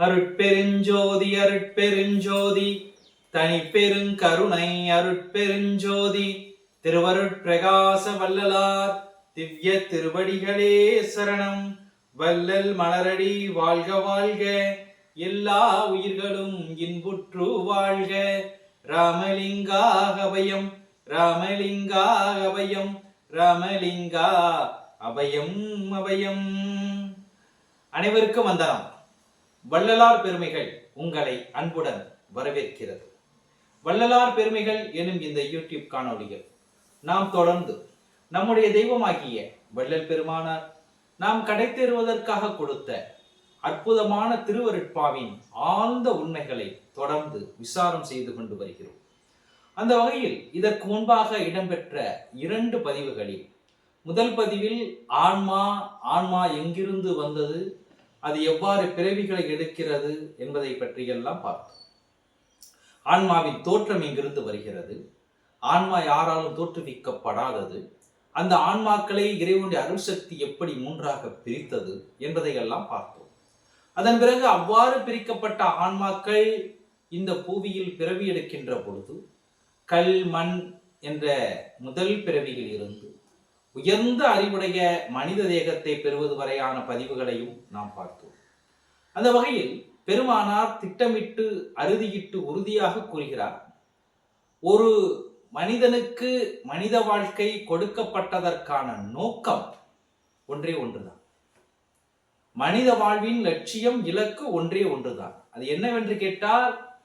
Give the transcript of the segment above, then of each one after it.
அருட்பெருஞ்சோதி அருட்பெருஞ்சோதி. தனி பெருங்கருணை அருட்பெருஞ்சோதி. திருவருட்பிரகாச வல்லலார் திவ்ய திருவடிகளே சரணம். வல்லல் மலரடி வாழ்க வாழ்க. எல்லா உயிர்களும் இன்புற்று வாழ்க. ராமலிங்கா அபயம் ராமலிங்கா அபயம் ராமலிங்கா அபயம் அபயம். அனைவருக்கும் வந்தனம். வள்ளலார் பெருமைகள் உங்களை அன்புடன் வரவேற்கிறது. வள்ளலார் பெருமைகள் எனும் இந்த யூடியூப் காணொளிகள் நாம் தொடர்ந்து நம்முடைய தெய்வமாகிய வள்ளல் பெருமானார் நாம் கடைத்தேறுவதற்காக கொடுத்த அற்புதமான திருவருட்பாவின் ஆழ்ந்த உண்மைகளை தொடர்ந்து விசாரம் செய்து கொண்டு வருகிறோம். அந்த வகையில் இதற்கு முன்பாக இடம்பெற்ற இரண்டு பதிவுகளில் முதல் பதிவில் ஆன்மா ஆன்மா எங்கிருந்து வந்தது? அது எவ்வாறு பிறவிகளை எடுக்கிறது என்பதை பற்றியெல்லாம் பார்த்தோம். ஆன்மாவின் தோற்றம் இங்கிருந்து வருகிறது. ஆன்மா யாராலும் தோற்றுவிக்கப்படாதது. அந்த ஆன்மாக்களை இறைவனுடைய அருள் சக்தி எப்படி மூன்றாக பிரித்தது என்பதையெல்லாம் பார்த்தோம். அதன் பிறகு அவ்வாறு பிரிக்கப்பட்ட ஆன்மாக்கள் இந்த பூவியில் பிறவி எடுக்கின்ற பொழுது கல் மண் என்ற முதல் பிறவியில் இருந்து உயர்ந்த அறிவுடைய மனித தேகத்தை பெறுவது வரையான பதிவுகளையும் நாம் பார்த்தோம். அந்த வகையில் பெருமானார் திட்டமிட்டு அறுதியிட்டு உறுதியாக கூறுகிறார். ஒரு மனிதனுக்கு மனித வாழ்க்கை கொடுக்கப்பட்டதற்கான நோக்கம் ஒன்றே ஒன்றுதான். மனித வாழ்வின் லட்சியம் இலக்கு ஒன்றே ஒன்றுதான். அது என்னவென்று கேட்டால்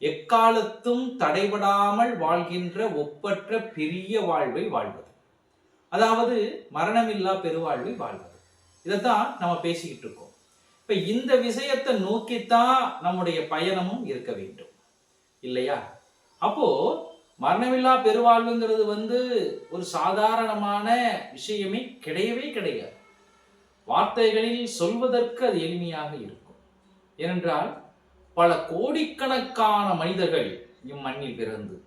எக்காலத்தும் தடைபடாமல் வாழ்கின்ற ஒப்பற்ற பெரிய வாழ்வை வாழ்வது. அதாவது மரணமில்லா பெருவாழ்வை வாழ்வது. இதைத்தான் நம்ம பேசிக்கிட்டு இருக்கோம். இப்ப இந்த விஷயத்தை நோக்கித்தான் நம்முடைய பயணமும் இருக்க வேண்டும். இல்லையா? அப்போ மரணமில்லா பெருவாழ்வுங்கிறது வந்து ஒரு சாதாரணமான விஷயமே கிடையவே கிடையாது. வார்த்தைகளில் சொல்வதற்கு அது எளிமையாக இருக்கும். ஏனென்றால் பல கோடிக்கணக்கான மனிதர்கள் இம்மண்ணில் பிறந்து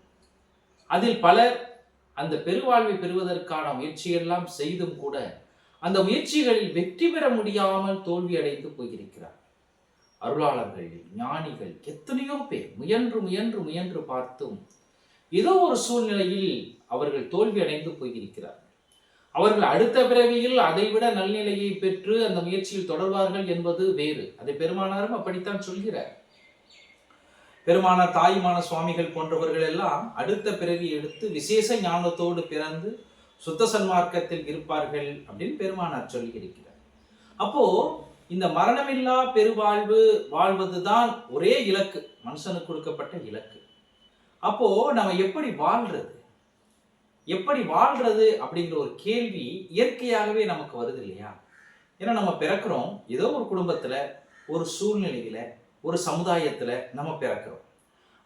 அதில் பலர் அந்த பெருவாழ்வை பெறுவதற்கான முயற்சியெல்லாம் செய்தும் கூட அந்த முயற்சிகளில் வெற்றி பெற முடியாமல் தோல்வி அடைந்து போயிருக்கிறார். அருளாளர்கள் ஞானிகள் எத்தனையோ பேர் முயன்று முயன்று முயன்று பார்த்தும் ஏதோ ஒரு சூழ்நிலையில் அவர்கள் தோல்வி அடைந்து போயிருக்கிறார். அவர்கள் அடுத்த பிறவியில் அதைவிட நல்நிலையை பெற்று அந்த முயற்சியில் தொடர்வார்கள் என்பது வேறு. அதை பெருமானாரும் அப்படித்தான் சொல்கிறார். பெருமான தாய்மான சுவாமிகள் போன்றவர்கள் எல்லாம் அடுத்த பிறவி எடுத்து விசேஷ ஞானத்தோடு பிறந்து சுத்த சன்மார்க்கத்தில் இருப்பார்கள் அப்படின்னு பெருமானார் சொல்லி இருக்கிறார் அப்போ இந்த மரணமில்லா பெருவாழ்வு வாழ்வதுதான் ஒரே இலக்கு மனுஷனுக்கு கொடுக்கப்பட்ட இலக்கு. அப்போ நம்ம எப்படி வாழ்றது? எப்படி வாழ்றது அப்படிங்கிற ஒரு கேள்வி இயற்கையாகவே நமக்கு வருது இல்லையா? ஏன்னா நம்ம பிறக்கிறோம் ஏதோ ஒரு குடும்பத்துல ஒரு சூழ்நிலையில ஒரு சமுதாயத்தில் நம்ம பிறக்கிறோம்.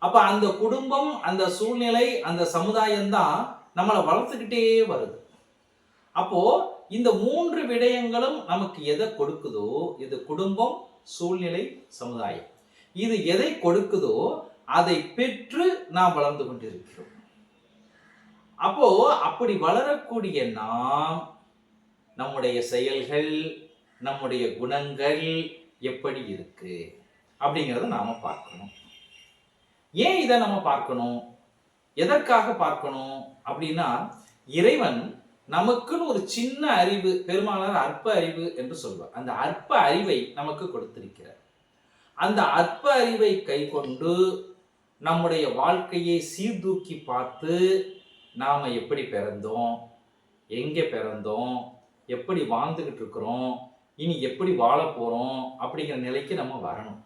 அப்போ அந்த குடும்பம் அந்த சூழ்நிலை அந்த சமுதாயம் தான் நம்மளை வளர்த்துக்கிட்டே வருது. அப்போ இந்த மூன்று விடயங்களும் நமக்கு எதை கொடுக்குதோ இது குடும்பம் சூழ்நிலை சமுதாயம். இது எதை கொடுக்குதோ அதை பெற்று நாம் வளர்ந்து கொண்டிருக்கிறோம். அப்போ அப்படி வளரக்கூடிய நாம் நம்முடைய செயல்கள் நம்முடைய குணங்கள் எப்படி இருக்குது அப்படிங்கிறத நாம பார்க்கணும். ஏன் இதை நம்ம பார்க்கணும்? எதற்காக பார்க்கணும்? அப்படின்னா இறைவன் நமக்குன்னு ஒரு சின்ன அறிவு பெருமானார் அற்ப அறிவு என்று சொல்வார். அந்த அற்ப அறிவை நமக்கு கொடுத்திருக்கிறார். அந்த அற்ப அறிவை கை கொண்டு நம்முடைய வாழ்க்கையை சீர்தூக்கி பார்த்து நாம் எப்படி பிறந்தோம்? எங்கே பிறந்தோம்? எப்படி வாழ்ந்துக்கிட்டு இருக்கிறோம்? இனி எப்படி வாழ அப்படிங்கிற நிலைக்கு நம்ம வரணும்.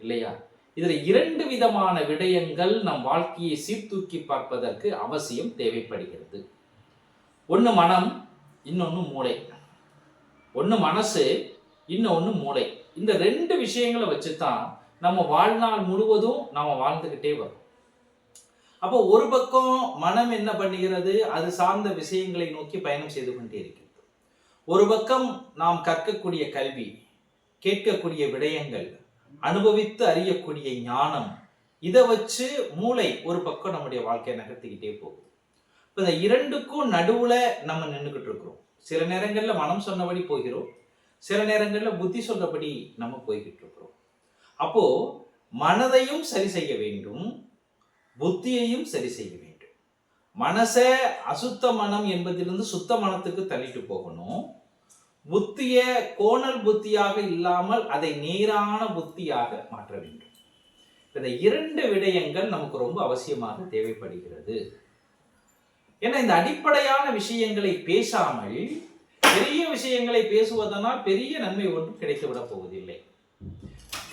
இல்லையா? இதில் இரண்டு விதமான விடயங்கள் நம் வாழ்க்கையை சீர்தூக்கி பார்ப்பதற்கு அவசியம் தேவைப்படுகிறது. ஒன்று மனம் இன்னொன்று மூளை. ஒன்று மனசு இன்னொன்று மூளை. இந்த ரெண்டு விஷயங்களை வச்சு தான் நம்ம வாழ்நாள் முழுவதும் நம்ம வாழ்ந்துக்கிட்டே வரும் அப்போ ஒரு பக்கம் மனம் என்ன பண்ணுகிறது? அது சார்ந்த விஷயங்களை நோக்கி பயணம் செய்து கொண்டே இருக்கிறது. ஒரு பக்கம் நாம் கற்கக்கூடிய கல்வி கேட்கக்கூடிய விடயங்கள் அனுபவித்து அறியக்கூடிய ஞானம். இதை வச்சு மூளை ஒரு பக்கம் நம்முடைய வாழ்க்கையை நகர்த்திக்கிட்டே போகுது. இப்போ இந்த இரண்டுக்கும் நடுவுல நம்ம நின்றுக்கிட்டு இருக்கிறோம். சில நேரங்கள்ல மனம் சொன்னபடி போகிறோம். சில நேரங்கள்ல புத்தி சொன்னபடி நம்ம போய்கிட்டு இருக்கிறோம். அப்போ மனதையும் சரி செய்ய வேண்டும். புத்தியையும் சரி செய்ய வேண்டும். மனசை அசுத்த மனம் என்பதிலிருந்து சுத்த மனத்துக்கு தள்ளிட்டு போகணும். புத்திய கோணல் புத்தியாக இல்லாமல் அதை நேரான புத்தியாக மாற்ற வேண்டும். இந்த இரண்டு விடயங்கள் நமக்கு ரொம்ப அவசியமாக தேவைப்படுகிறது. ஏன்னா இந்த அடிப்படையான விஷயங்களை பேசாமல் பெரிய விஷயங்களை பேசுவதனால் பெரிய நன்மை ஒன்றும் கிடைத்துவிட போவதில்லை.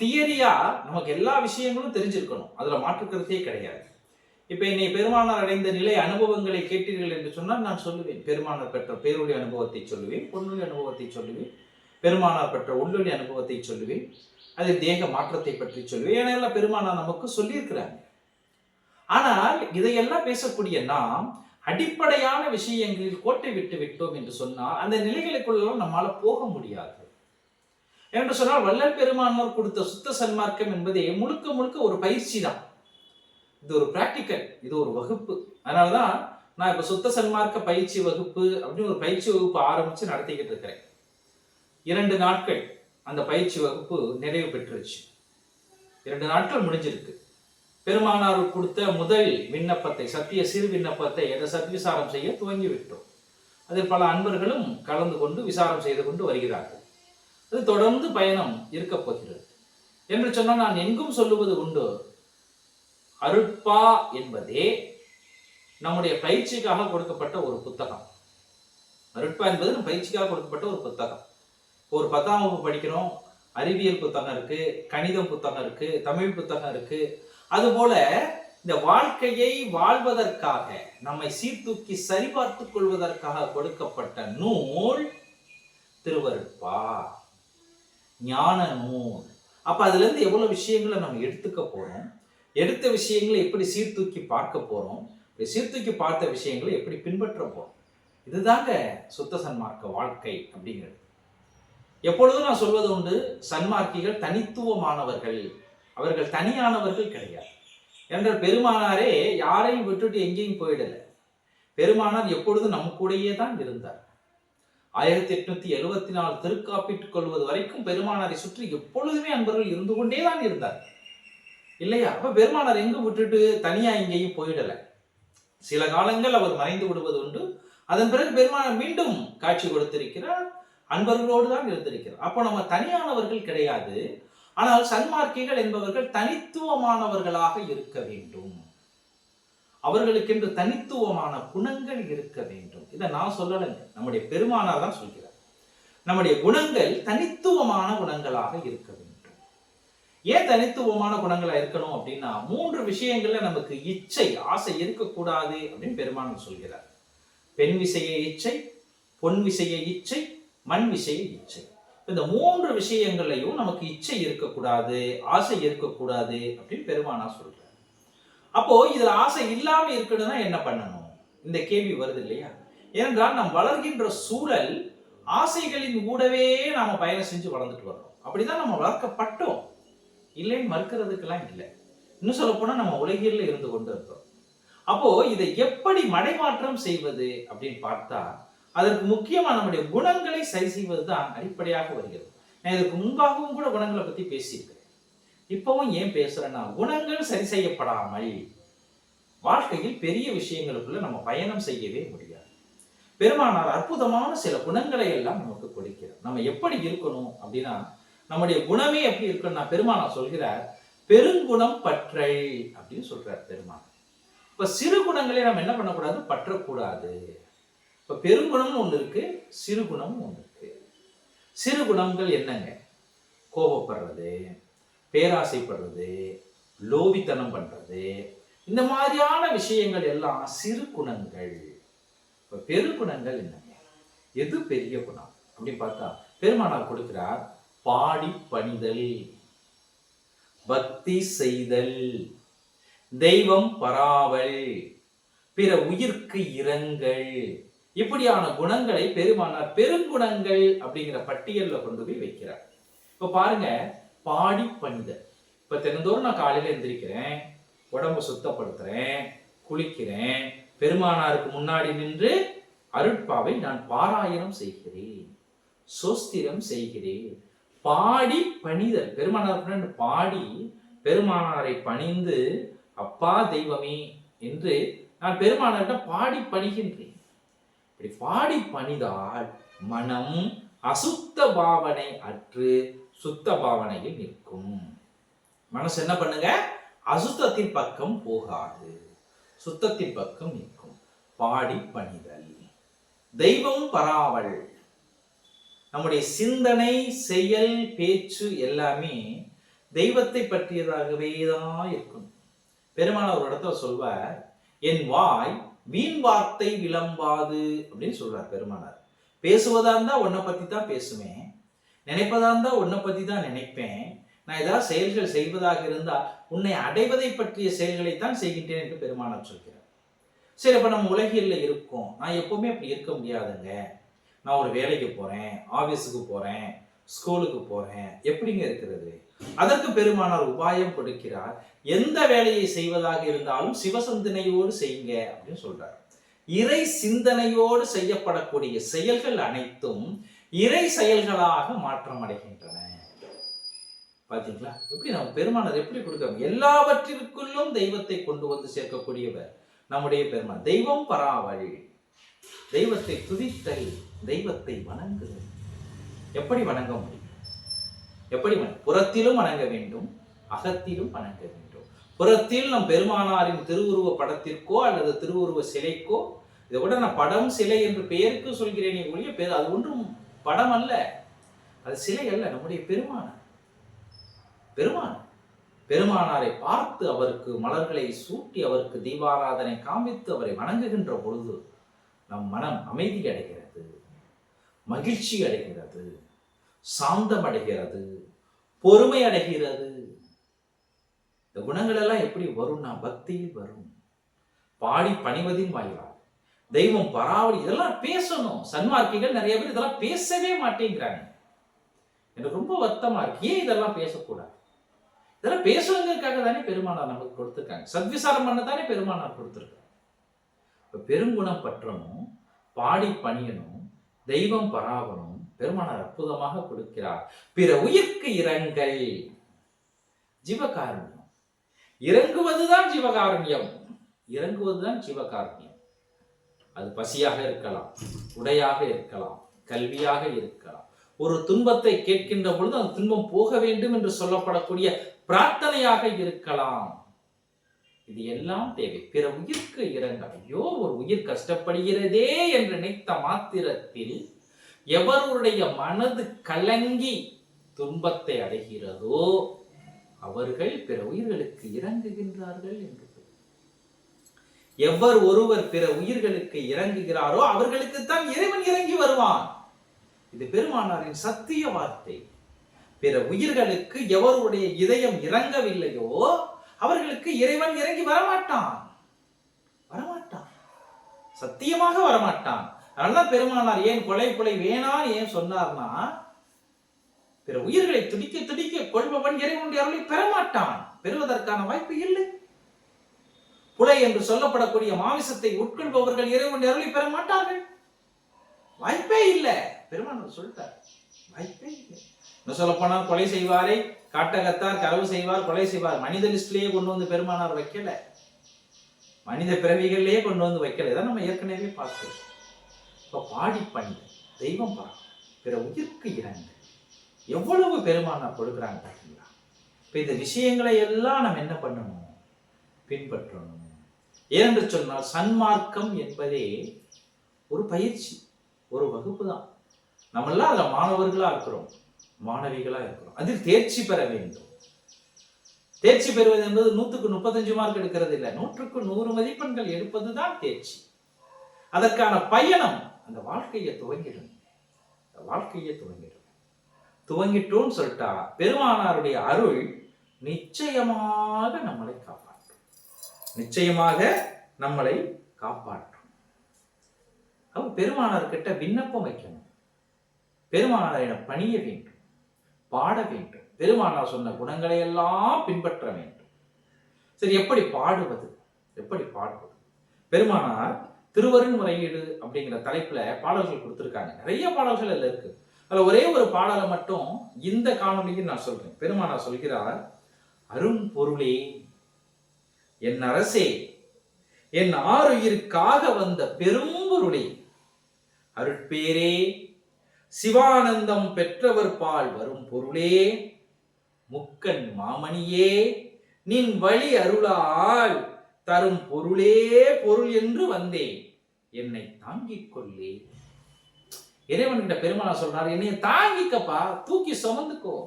தியரியா நமக்கு எல்லா விஷயங்களும் தெரிஞ்சிருக்கணும். அதுல மாற்றுக்கிறதே கிடையாது. இப்ப என்னை பெருமானார் அடைந்த நிலை அனுபவங்களை கேட்டீர்கள் என்று சொன்னால் நான் சொல்லுவேன். பெருமானார் பெற்ற பேரொழி அனுபவத்தை சொல்லுவேன் பொன்னொழி அனுபவத்தை சொல்லுவேன் பெருமானார் பெற்ற உள்ளொலி அனுபவத்தை சொல்லுவேன் அது தேக மாற்றத்தை பற்றி சொல்லுவேன். ஏன்னா பெருமானார் நமக்கு சொல்லியிருக்கிறாங்க ஆனால் இதையெல்லாம் பேசக்கூடிய நாம் அடிப்படையான விஷயங்களில் கோட்டை விட்டு விட்டோம் என்று சொன்னால் அந்த நிலைகளுக்குள்ளெல்லாம் நம்மால் போக முடியாது. என்று சொன்னால் வள்ளல் பெருமானார் கொடுத்த சுத்த சன்மார்க்கம் என்பதே முழுக்க முழுக்க ஒரு பயிற்சி தான் இது ஒரு பிராக்டிக்கல் இது ஒரு வகுப்பு. அதனாலதான் நான் இப்போ சுத்த சன்மார்க்க பயிற்சி வகுப்பு அப்படின்னு ஒரு பயிற்சி வகுப்பு ஆரம்பித்து நடத்திக்கிட்டு இருக்கிறேன். இரண்டு நாட்கள் அந்த பயிற்சி வகுப்பு நிறைவு பெற்றுருச்சு. இரண்டு நாட்கள் முடிஞ்சிருக்கு. பெருமானார் கொடுத்த முதல் விண்ணப்பத்தை சத்திய சிறு விண்ணப்பத்தை எதை சத்விசாரம் செய்ய துவங்கி விட்டோம் அதில் பல அன்பர்களும் கலந்து கொண்டு விசாரம் செய்து கொண்டு வருகிறார்கள். அது தொடர்ந்து பயணம் இருக்க போகிறது என்று சொன்னால் நான் எங்கும் சொல்லுவது உண்டு. அருட்பா என்பதே நம்முடைய பயிற்சிக்காக கொடுக்கப்பட்ட ஒரு புத்தகம். அருட்பா என்பது நம்ம பயிற்சிக்காக கொடுக்கப்பட்ட ஒரு புத்தகம். ஒரு பத்தாம் வகுப்பு படிக்கிறோம் அறிவியல் புத்தகம் இருக்கு கணிதம் புத்தகம் இருக்கு தமிழ் புத்தகம் இருக்கு. அதுபோல இந்த வாழ்க்கையை வாழ்வதற்காக நம்மை சீர்தூக்கி சரிபார்த்துக் கொள்வதற்காக கொடுக்கப்பட்ட நூல் திருவருட்பா. ஞான நூல். அப்ப அதுல இருந்து எவ்வளவு விஷயங்களை நம்ம எடுத்துக்க போறோம்? எடுத்த விஷயங்களை எப்படி சீர்தூக்கி பார்க்க போகிறோம் இப்படி சீர்தூக்கி பார்த்த விஷயங்களை எப்படி பின்பற்ற போகிறோம் இதுதாங்க சுத்த சன்மார்க்க வாழ்க்கை அப்படிங்கிறது. எப்பொழுதும் நான் சொல்வது உண்டு சன்மார்க்கிகள் தனித்துவமானவர்கள். அவர்கள் தனியானவர்கள் கிடையாது. என்ற பெருமானாரே யாரையும் விட்டுட்டு எங்கேயும் போயிடலை. பெருமானார் எப்பொழுதும் நம் கூடயே தான் இருந்தார். ஆயிரத்தி எட்நூத்தி எழுபத்தி நாலு திருக்காப்பிட்டுக் கொள்வது வரைக்கும் பெருமானாரை சுற்றி எப்பொழுதுமே அன்பர்கள் இருந்து கொண்டே தான் இருந்தார் இல்லையா? அப்ப பெருமானார் எங்கு விட்டுட்டு தனியா எங்கேயும் போயிடல. சில காலங்கள் அவர் மறைந்து விடுவது உண்டு. அதன் பிறகு பெருமானார் மீண்டும் காட்சி கொடுத்திருக்கிறார். அன்பர்களோடு தான் இருந்திருக்கிறார். அப்போ நம்ம தனியானவர்கள் கிடையாது. ஆனால் சன்மார்க்கிகள் என்பவர்கள் தனித்துவமானவர்களாக இருக்க வேண்டும். அவர்களுக்கென்று தனித்துவமான குணங்கள் இருக்க வேண்டும். இதை நான் சொல்லலைங்க. நம்முடைய பெருமானார் தான் சொல்கிறார். நம்முடைய குணங்கள் தனித்துவமான குணங்களாக இருக்க ஏன் தனித்துவமான குணங்களா இருக்கணும் அப்படின்னா மூன்று விஷயங்கள்ல நமக்கு இச்சை ஆசை இருக்கக்கூடாது அப்படின்னு பெருமானம் சொல்கிறார். பெண் விசைய இச்சை பொன் விசைய இச்சை மண் விசைய இச்சை. இந்த மூன்று விஷயங்களையும் நமக்கு இச்சை இருக்கக்கூடாது ஆசை இருக்கக்கூடாது அப்படின்னு பெருமானா சொல்றார். அப்போ இதுல ஆசை இல்லாம இருக்கணும்னா என்ன பண்ணணும்? இந்த கேள்வி வருது இல்லையா? ஏனென்றால் நாம் வளர்கின்ற சூழல் ஆசைகளின் கூடவே நாம பயணம் செஞ்சு வளர்ந்துட்டு வர்றோம். அப்படிதான் நம்ம வளர்க்கப்பட்டோம். இல்லைன்னு மறுக்கிறதுக்கெல்லாம் இல்லை. இன்னும் சொல்ல போனா நம்ம உலகில் இருந்து கொண்டு இருக்கிறோம் அப்போ இதை எப்படி மடைமாற்றம் செய்வது அப்படின்னு பார்த்தா அதற்கு முக்கியமா நம்முடைய குணங்களை சரி செய்வது தான் அடிப்படையாக வருகிறது. நான் இதுக்கு முன்பாகவும் கூட குணங்களை பத்தி பேசியிருக்கிறேன். இப்பவும் ஏன் பேசுறேன்னா குணங்கள் சரி செய்யப்படாமல் வாழ்க்கையில் பெரிய விஷயங்களுக்குள்ள நம்ம பயணம் செய்யவே முடியாது. பெருமானார் அற்புதமான சில குணங்களை எல்லாம் நமக்கு கொடுக்கிறார். நம்ம எப்படி இருக்கணும் அப்படின்னா நம்முடைய குணமே எப்படி இருக்குன்னா நான் பெருமானார் சொல்கிறார். பெருங்குணம் பற்றை அப்படின்னு சொல்றார் பெருமான் இப்ப சிறு குணங்களை நம்ம என்ன பண்ணக்கூடாது? பற்றக்கூடாது. இப்ப பெருங்குணம்னு ஒண்ணு இருக்கு சிறு குணம்னு ஒண்ணு இருக்கு. சிறு குணங்கள் என்னங்க? கோபப்படுறது பேராசைப்படுறது லோபித்தனம் பண்றது. இந்த மாதிரியான விஷயங்கள் எல்லாம் சிறு குணங்கள். இப்ப பெருகுணங்கள் என்னங்க? எது பெரிய குணம்? அப்படின்னு பார்த்தா பெருமானார் கொடுக்கிறார் பாடி பணிதல் பக்தி செய்தல் தெய்வம் பராவல் பிற உயிர்க்கு இரங்கல் இப்படியான குணங்களை பெருமானார் பெருங்குணங்கள் அப்படிங்கிற பட்டியலில் கொண்டு போய் வைக்கிறார். இப்போ பாருங்க பாடி பணிதல். இப்போ தினந்தோறும் நான் காலையில் எந்திரிக்கிறேன் உடம்ப சுத்தப்படுத்துறேன் குளிக்கிறேன் பெருமானாருக்கு முன்னாடி நின்று அருட்பாவை நான் பாராயணம் செய்கிறேன் சோஸ்திரம் செய்கிறேன். பாடி பணிதல். பெருமானார் பாடி பெருமானாரை பணிந்து அப்பா தெய்வமே என்று நான் பெருமானார்கிட்ட பாடி பணிகின்றேன். இப்படி பாடி பணிதால் மனம் அசுத்த பாவனை அற்று சுத்த பாவனையில் நிற்கும். மனசு என்ன பண்ணுங்க? அசுத்தத்தின் பக்கம் போகாது. சுத்தத்தின் பக்கம் நிற்கும். பாடி பணிதல். தெய்வம் பராவல். நம்முடைய சிந்தனை செயல் பேச்சு எல்லாமே தெய்வத்தை பற்றியதாகவே தான் இருக்கும். பெருமான ஒரு இடத்துல சொல்வார் என் வாய் வீண் வார்த்தை விளம்பாது அப்படின்னு சொல்றார் பெருமானார். பேசுவதா இருந்தா உன்னை பத்தி தான் பேசுவேன். நினைப்பதா இருந்தா உன்னை பத்தி தான் நினைப்பேன். நான் ஏதாவது செயல்கள் செய்வதாக இருந்தால் உன்னை அடைவதை பற்றிய செயல்களைத்தான் செய்கின்றேன் என்று பெருமானார் சொல்கிறார். சரி அப்ப நம்ம உலகியல்ல இருக்கோம். நான் எப்பவுமே அப்படி இருக்க முடியாதுங்க. நான் ஒரு வேலைக்கு போகிறேன் ஆஃபீஸுக்கு போகிறேன் ஸ்கூலுக்கு போகிறேன் எப்படிங்க இருக்கிறது? அதற்கு பெருமானார் உபாயம் கொடுக்கிறார் எந்த வேலையை செய்வதாக இருந்தாலும் சிவசந்தனையோடு செய்யுங்க அப்படின்னு சொல்றார். இறை சிந்தனையோடு செய்யப்படக்கூடிய செயல்கள் அனைத்தும் இறை செயல்களாக மாற்றம் அடைகின்றன. பாத்தீங்களா? எப்படி நம்ம பெருமானார் எப்படி கொடுக்க எல்லாவற்றிற்குள்ளும் தெய்வத்தை கொண்டு வந்து சேர்க்கக்கூடியவர் நம்முடைய பெருமான் தெய்வம் பராவழி. தெய்வத்தை துதித்தல். தெய்வத்தை வணங்குதல். எப்படி வணங்க முடியும்? எப்படி வணங்க- புறத்திலும் வணங்க வேண்டும் அகத்திலும் வணங்க வேண்டும். புறத்தில் நம் பெருமானாரின் திருவுருவ படத்திற்கோ அல்லது திருவுருவ சிலைக்கோ இதை கூட நான் படம் சிலை என்று பெயருக்கு சொல்கிறேனே ஒழிய பேர் அது ஒன்றும் படம் அல்ல. அது சிலை அல்ல நம்முடைய பெருமானார். பெருமானார். பெருமானாரை பார்த்து அவருக்கு மலர்களை சூட்டி அவருக்கு தீபாராதனை காண்பித்து அவரை வணங்குகின்ற பொழுது நம் மனம் அமைதி அடைகிறது. மகிழ்ச்சி அடைகிறது சாந்தம் அடைகிறது பொறுமை அடைகிறது இந்த குணங்கள் எல்லாம் எப்படி வரும்னா பக்தியில் வரும். பாடி பணிவதின் வாயிலாக. தெய்வம் பராவடி இதெல்லாம் பேசணும். சன்மார்க்கிகள் நிறைய பேர் இதெல்லாம் பேசவே மாட்டேங்கிறாங்க. எனக்கு ரொம்ப வருத்தமா இருக்கு. ஏன் இதெல்லாம் பேசக்கூடாது? இதெல்லாம் பேசுறதுக்காக தானே பெருமானார் நமக்கு கொடுத்துருக்காங்க. சத்விசாரம் பண்ண தானே பெருமானார் கொடுத்துருக்காங்க இப்போ பெருங்குணம் பற்றணும் பாடி பணியணும் தெய்வம் பராபரம் பெருமானார் அற்புதமாக கொடுக்கிறார். பிற உயிர்க்கு இரங்கல். ஜீவகாருண்யம். இறங்குவதுதான் ஜீவகாருண்யம். இறங்குவதுதான் ஜீவகாருண்யம். அது பசியாக இருக்கலாம் உடையாக இருக்கலாம் கல்வியாக இருக்கலாம். ஒரு துன்பத்தை கேட்கின்ற பொழுது அந்த துன்பம் போக வேண்டும் என்று சொல்லப்படக்கூடிய பிரார்த்தனையாக இருக்கலாம். இது எல்லாம் தேவை. பிற உயிர்க்கு இறங்க ஐயோ ஒரு உயிர் கஷ்டப்படுகிறதே என்று நினைத்த மாத்திரத்தில் எவருடைய மனது கலங்கி துன்பத்தை அடைகிறதோ அவர்கள் பிற உயிர்களுக்கு இறங்குகின்றார்கள் என்று எவர் ஒருவர் பிற உயிர்களுக்கு இறங்குகிறாரோ அவர்களுக்குத்தான் இறைவன் இறங்கி வருவான். இது பெருமானாரின் சத்திய வார்த்தை. பிற உயிர்களுக்கு எவருடைய இதயம் இறங்கவில்லையோ அவர்களுக்கு இறைவன் இறங்கி வரமாட்டான். வரமாட்டான். சத்தியமாக வரமாட்டான். அதனாலதான் பெருமானார் ஏன் கொலை கொலை வேணான்னு ஏன் சொன்னார்னா பிற உயிர்களை துடிக்க துடிக்க கொள்பவன் இறைவனுடைய அருளை பெறமாட்டான். பெறுவதற்கான வாய்ப்பு இல்லை. புலை என்று சொல்லப்படக்கூடிய மாமிசத்தை உட்கொள்பவர்கள் இறைவனுடைய அருளை பெற மாட்டார்கள் வாய்ப்பே இல்லை. பெருமானார் சொல்லிட்டார் வாய்ப்பே இல்லை. இன்னும் சொல்ல போனால் கொலை செய்வாரை காட்டகத்தார் களவு செய்வார் கொலை செய்வார். மனித லிஸ்ட்லேயே கொண்டு வந்து பெருமானார் வைக்கல. மனித பிறவிகள்லேயே கொண்டு வந்து வைக்கல. இதை நம்ம ஏற்கனவே பார்த்தோம். இப்போ பாடி பண்ணி தெய்வம் பாரு பிற உயிர்க்கு இறங்கு. எவ்வளவு பெருமானார் கொடுக்குறாங்க பார்த்தீங்களா இப்போ இந்த விஷயங்களை எல்லாம் நம்ம என்ன பண்ணணும்? பின்பற்றணும். ஏனென்று சொன்னால் சன்மார்க்கம் என்பதே ஒரு பயிற்சி ஒரு வகுப்பு தான். நம்மெல்லாம் அதில் மாணவர்களாக இருக்கிறோம். மாணவிகளாக இருக்கிறோம். அதில் தேர்ச்சி பெற வேண்டும். தேர்ச்சி பெறுவது என்பது நூற்றுக்கு முப்பத்தஞ்சு மார்க் எடுக்கிறது இல்லை. நூற்றுக்கு நூறு மதிப்பெண்கள் எடுப்பது தான் தேர்ச்சி. அதற்கான பயணம் அந்த வாழ்க்கையை துவங்கிடும். அந்த வாழ்க்கையை துவங்கிடும். துவங்கிட்டோம்னு சொல்லிட்டா பெருமானாருடைய அருள் நிச்சயமாக நம்மளை காப்பாற்றும். நிச்சயமாக நம்மளை காப்பாற்றும். அப்ப பெருமானார்கிட்ட விண்ணப்பம் வைக்கணும். பெருமானாரிடம் பணிய வேண்டும். பாட வேண்டும். பெருமானார் சொன்ன குணங்களை எல்லாம் பின்பற்ற வேண்டும். சரி எப்படி பாடுவது? எப்படி பாடுவது? பெருமானார் திருவருண் முறையீடு அப்படிங்கிற தலைப்புல பாடல்கள் கொடுத்துருக்காங்க. நிறைய பாடல்கள் அதுல இருக்கு. அதுல ஒரே ஒரு பாடலை மட்டும் இந்த காணொலியில் நான் சொல்றேன். பெருமானார் சொல்கிறார் அரும் பொருளே என் அரசே என் ஆறுயிர்க்காக வந்த பெரும்பொருளே அருட்பேரே சிவானந்தம் பெற்றவர் பால் வரும் பொருளே முக்கன் மாமணியே நின் வழி அருளால் தரும் பொருளே பொருள் என்று வந்தேன். என்னை தாங்கிக் கொள்ளே. இறைவன் இறைவன்கிட்ட பெருமானா சொல்றாரு என்னைய தாங்கிக்கப்பா தூக்கி சுமந்துக்கோ.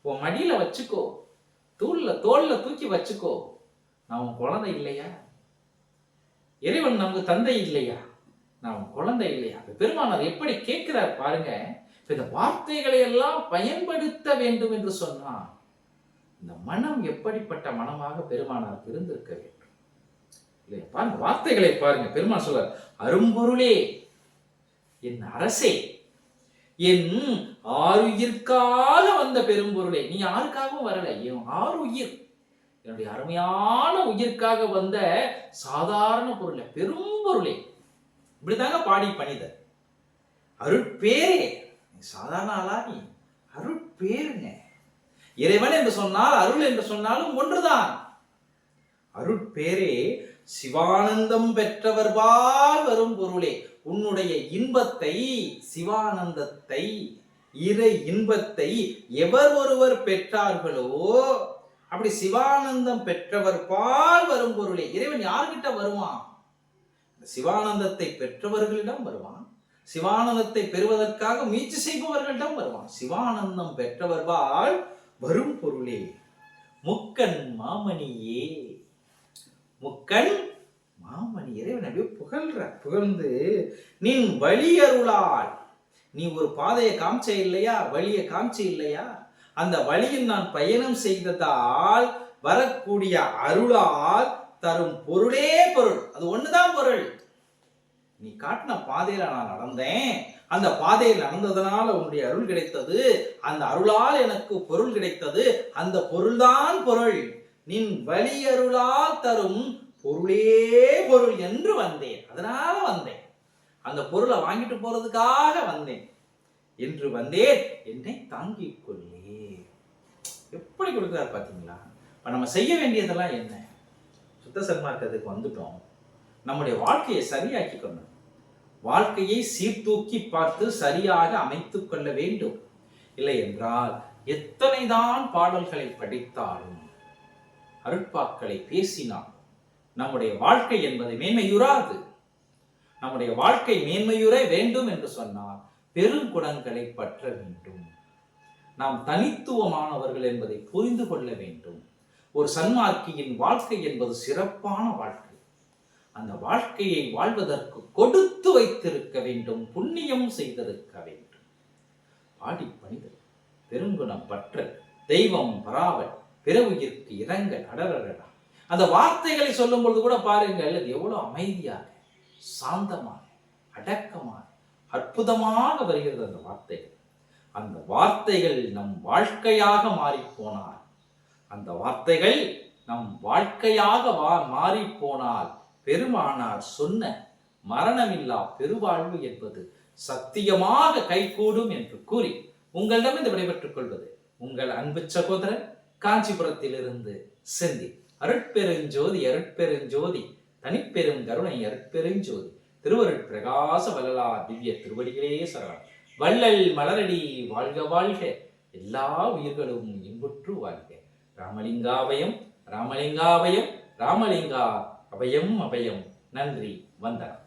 உன் மடியில வச்சுக்கோ. தூள்ல தோல்ல தூக்கி வச்சுக்கோ. நான் உன் குழந்தை இல்லையா? இறைவன் நமக்கு தந்தை இல்லையா? நான் உன் குழந்தை இல்லையா அப்ப பெருமானார் எப்படி கேட்கிறார் பாருங்க. இந்த வார்த்தைகளை எல்லாம் பயன்படுத்த வேண்டும் என்று சொன்னார் இந்த மனம் எப்படிப்பட்ட மனமாக பெருமானார் இருந்திருக்க வேண்டும்? இல்லையா? பாருங்க வார்த்தைகளை பாருங்க. பெருமான் சொல்ற அரும்பொருளே என் அரசே என் ஆறுயிர்க்காக வந்த பெரும்பொருளே நீ யாருக்காகவும் வரல? என் ஆறு உயிர் என்னுடைய அருமையான உயிர்க்காக வந்த சாதாரண பொருளை பெரும்பொருளே இப்படிதாங்க பாடி பணிதர். அருட்பேரே சாதாரண ஆளா நீ? அருட்பேருங்க. இறைவன் என்று சொன்னால் அருள் என்று சொன்னாலும் ஒன்றுதான். அருட்பேரே சிவானந்தம் பெற்றவர்பால் வரும் பொருளே. உன்னுடைய இன்பத்தை சிவானந்தத்தை இறை இன்பத்தை எவர் ஒருவர் பெற்றார்களோ அப்படி சிவானந்தம் பெற்றவர் பால் வரும் பொருளே. இறைவன் யார்கிட்ட வருவான்? சிவானந்தத்தை பெற்றவர்களிடம் வருவான். சிவானந்தத்தை பெறுவதற்காக முயற்சி செய்பவர்களிடம் வருவான். சிவானந்தம் பெற்றவர்வால் வரும் பொருளே. முக்கன் மாமணியே. முக்கன் மாமணி. இறைவன் அப்படியே புகழ்ற புகழ்ந்து நின் வழி அருளால் நீ ஒரு பாதையை காமிச்ச இல்லையா? வழியை காமிச்ச இல்லையா? அந்த வழியில் நான் பயணம் செய்ததால் வரக்கூடிய அருளால் தரும் பொருளே பொருள். அது ஒண்ணுதான் பொருள். நீ காட்டின பாதையில நான் நடந்தேன். அந்த பாதையில் நடந்ததனால உன்னுடைய அருள் கிடைத்தது. அந்த அருளால் எனக்கு பொருள் கிடைத்தது. அந்த பொருள்தான் பொருள். நின் வழி அருளால் தரும் பொருளே பொருள் என்று வந்தேன். அதனால வந்தேன். அந்த பொருளை வாங்கிட்டு போறதுக்காக வந்தேன். என்று வந்தேன். என்னை தாங்கிக் கொள்ளே எப்படி கொடுக்குறாரு பார்த்தீங்களா இப்போ நம்ம செய்ய வேண்டியதெல்லாம் என்ன? சுத்த சன்மார்க்கத்துக்கு வந்துட்டோம். நம்முடைய வாழ்க்கையை சரியாக்கிக்கணும் வாழ்க்கையை சீர்தூக்கி பார்த்து சரியாக அமைத்துக் கொள்ள வேண்டும். இல்லை என்றால் எத்தனைதான் பாடல்களை படித்தாலும் அருட்பாக்களை பேசினால் நம்முடைய வாழ்க்கை என்பது மேன்மையுறாது. நம்முடைய வாழ்க்கை மேன்மையுற வேண்டும் என்று சொன்னால் பெருங்குணங்களை பற்ற வேண்டும். நாம் தனித்துவமானவர்கள் என்பதை புரிந்து கொள்ள வேண்டும். ஒரு சன்மார்க்கியின் வாழ்க்கை என்பது சிறப்பான வாழ்க்கை. அந்த வாழ்க்கையை வாழ்வதற்கு கொடுத்து வைத்திருக்க வேண்டும் புண்ணியம் செய்திருக்க வேண்டும். பாடி பணிதல் பெருங்குணம் பற்ற தெய்வம் பராவல் பிற இறங்க அடரடா அந்த வார்த்தைகளை சொல்லும் பொழுது கூட பாருங்கள் அது எவ்வளவு அமைதியாக சாந்தமாக அடக்கமாக அற்புதமாக வருகிறது அந்த வார்த்தைகள். அந்த வார்த்தைகள் நம் வாழ்க்கையாக மாறிப்போனால் அந்த வார்த்தைகள் நம் வாழ்க்கையாக வா மாறிப்போனால் பெருமானார் சொன்ன மரணமில்லா பெருவாழ்வு என்பது சத்தியமாக கைகூடும் என்று கூறி உங்களிடம் இந்த விடைபெற்றுக் கொள்வது. உங்கள் அன்பு சகோதரன் காஞ்சிபுரத்திலிருந்து செந்தி. அருட்பெருஞ்சோதி அருட்பெருஞ்சோதி தனிப்பெரும் கருணை அருட்பெருஞ்சோதி. திருவருட் பிரகாச வல்லலா திவ்ய திருவடிகளே சரணம். வள்ளல் மலரடி வாழ்க வாழ்க. எல்லா உயிர்களும் இன்புற்று வாழ்க. ராமலிங்காபயம் ராமலிங்காபயம் ராமலிங்கா அபயம் அபயம் நன்றி வந்தனம்.